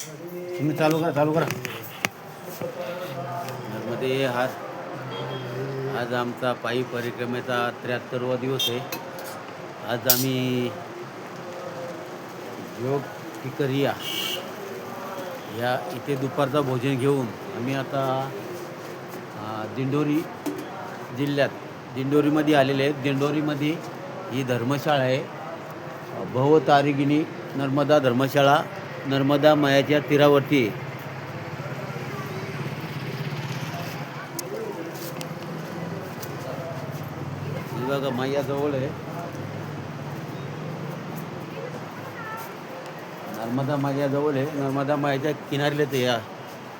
तुम्ही चालू करा चालू करा. नर्मदे हा आज आमचा पायी परिक्रमेचा त्र्याहत्तरवा दिवस आहे. आज आम्ही योग टिकरिया या इथे दुपारचा भोजन घेऊन आम्ही आता दिंडोरी जिल्ह्यात दिंडोरीमध्ये आलेले आहेत. दिंडोरीमध्ये ही धर्मशाळा आहे. भवतारिगिनी नर्मदा धर्मशाळा नर्मदा मायाच्या तीरावरती. ही बघा मायाजवळ आहे. नर्मदा मायाजवळ आहे. नर्मदा मायाच्या किनारीलाच आहे या.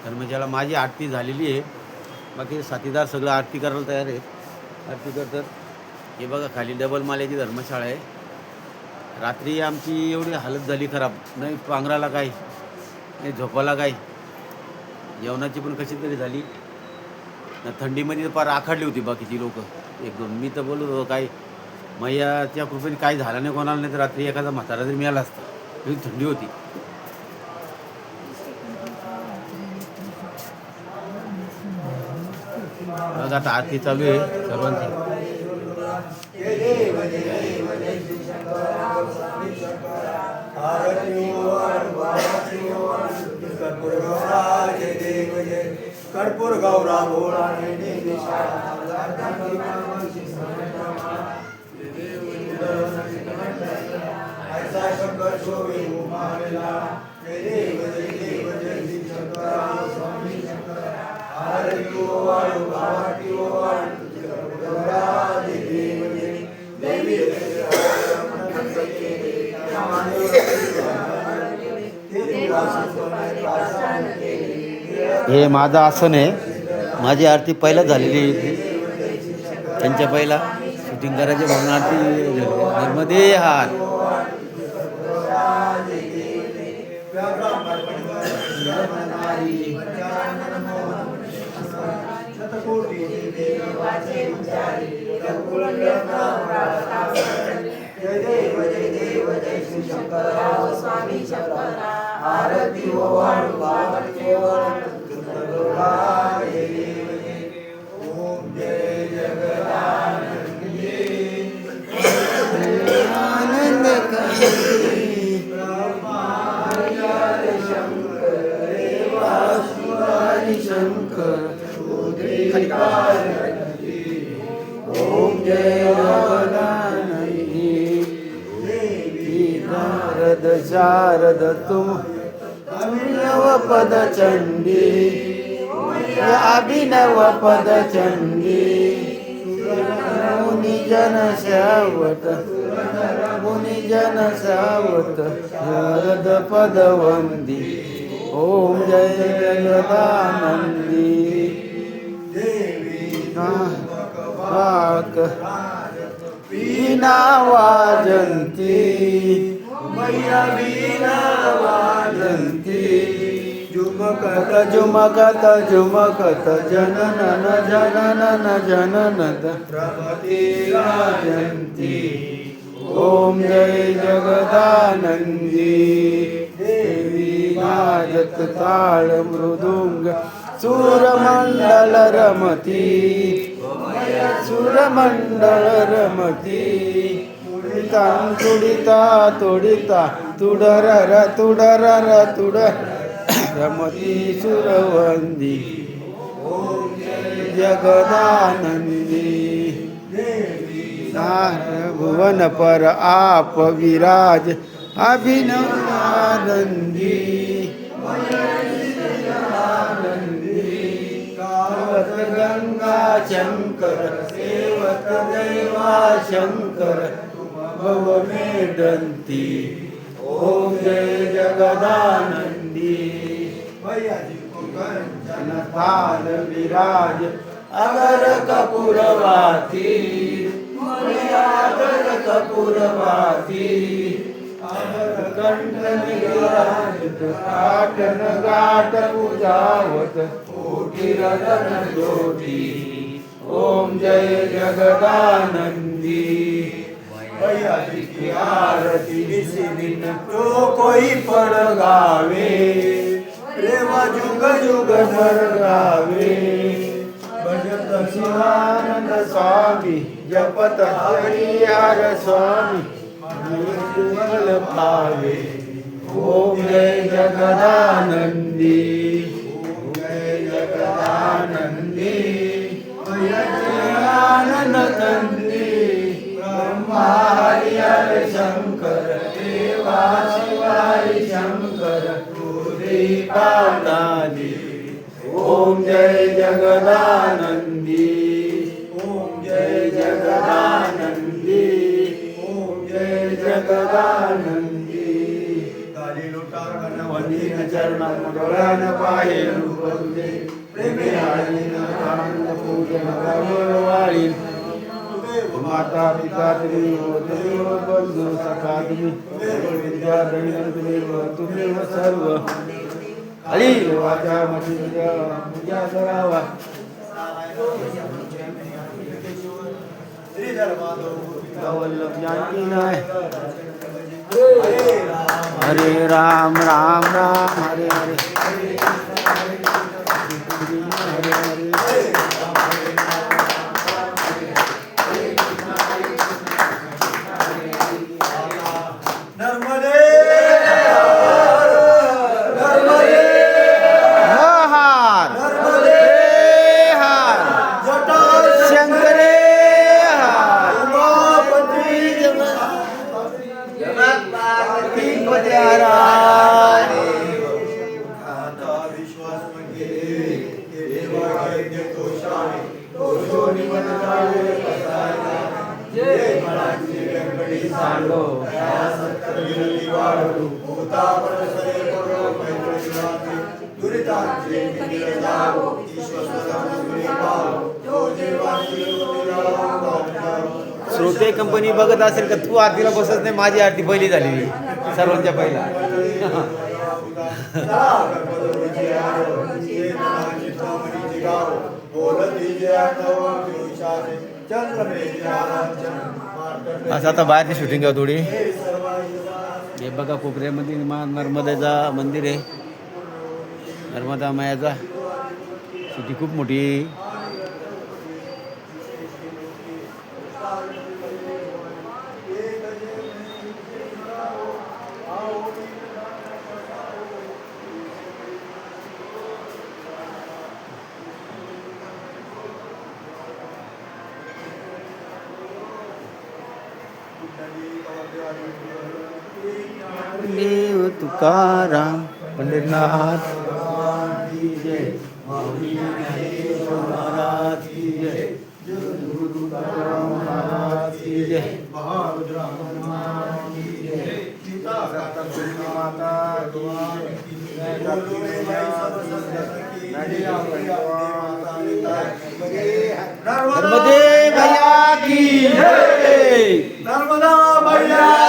धर्मशाळा माझी आरती झालेली आहे. बाकी साथीदार सगळं आरती करायला तयार आहेत. आरती करतात. हे बघा खाली डबल माल्याची धर्मशाळा आहे. रात्री आमची एवढी हालत झाली खराब. नाही पांघराला काय? नाही झोपायला काय? जेवणाची पण कशी तरी झाली. न थंडीमध्ये फार आखाडली होती बाकीची लोक. एक दोन मी तर बोलत होतो काय मैयाच्या कृपेने काय झालं नाही कोणाला नाही तर रात्री एखादा म्हातारा तरी मिळाला असता एवढी थंडी होती. आता आरती चालू आहे सर्वांची. कर्पूर गौरा भोळा ऐसा शंकर शोभे उमावेला जय देव जय देव जय श्री शंकर स्वामी शंकर आरती ओ वाळू गावाटी ओ वाळू हे माझं आसन आहे. माझी आरती पहिला झालेली आहे त्यांच्या पहिला शूटिंग करायची म्हणून आरती नर्मदे हार. जय देव जय देव जय श्री शंकरा. आरती हो, हो, हो, शारद तुम अभिनव पद चंडी अभिनव पद चंडी मुनि जन शावत मुनि जन सावत पद वंदी ओम जय जगदानंदी। देवी पाक वीणा वाजंती मैया वीणा वाजंती झुमकत झुमकत झुमकत जननन जननन जननत प्रभती राजंती ओम जय जगदानंदी देवी नाजत ताळ मृदुंग सूरमंडल रमती सुरमंडळ रमती तुडिता तुडिता तुडिता तुडर र तुडर र तुड श्रमती सुरवंदी. जगदानंदी. भुवन पर आप विराज अभिनव आनंदी गंगा शंकर सेवत देवा शंकर भव मेदंती. ओम जय जगदानंदी. थाल विराज अगर कपूरवाती अगर कपूरवाती अगर कंठ निराजित काटन गाट पूजावत कोटिरतन ज्योती ओम जय जगदानंदी भैया जी की आरती किसी दिन तो कोई पड़ गावे प्रेम जुग जुग धर गावे भजत शिवानंद स्वामी जपत हरिहर स्वामी मंगल पावे. ओम जय जगदानंदी. ओम जय जगदानंदी. जय आनंद नंदी ब्रह्मा हरिहर शंकर देवा शिवाय शंकर. तुरी पावनादी ओम जय जगदानंदी। ओम जय जगदानंदी। ओम जय जगदानंदी। काली लोटांगण वंदीन चरण डोळ्यान प्रेमे आनंद पूजन माता पिता तुम्ही हो बंधू सखा तुम्ही विद्या दैनंद तुम्ही तुम्ही सर्व। Ali wajah manusia Mujah Hare Ram Ram Ram Hare Hare तिला श्रोते कंपनी बघत असेल का तू आरतीला बसत नाही माझी आरती पहिली झालेली सर्वांच्या पहिला. असं आता बाहेरची शूटिंग आहे थोडी. हे बघा कोपऱ्यामध्ये मा नर्मदेचा मंदिर आहे. नर्मदा मायाचा. सिटी खूप मोठी देव तुकाराम पंढरीनाथ। ज्ञानेश्वर महाराज की नर्मदे। भैया Feuer!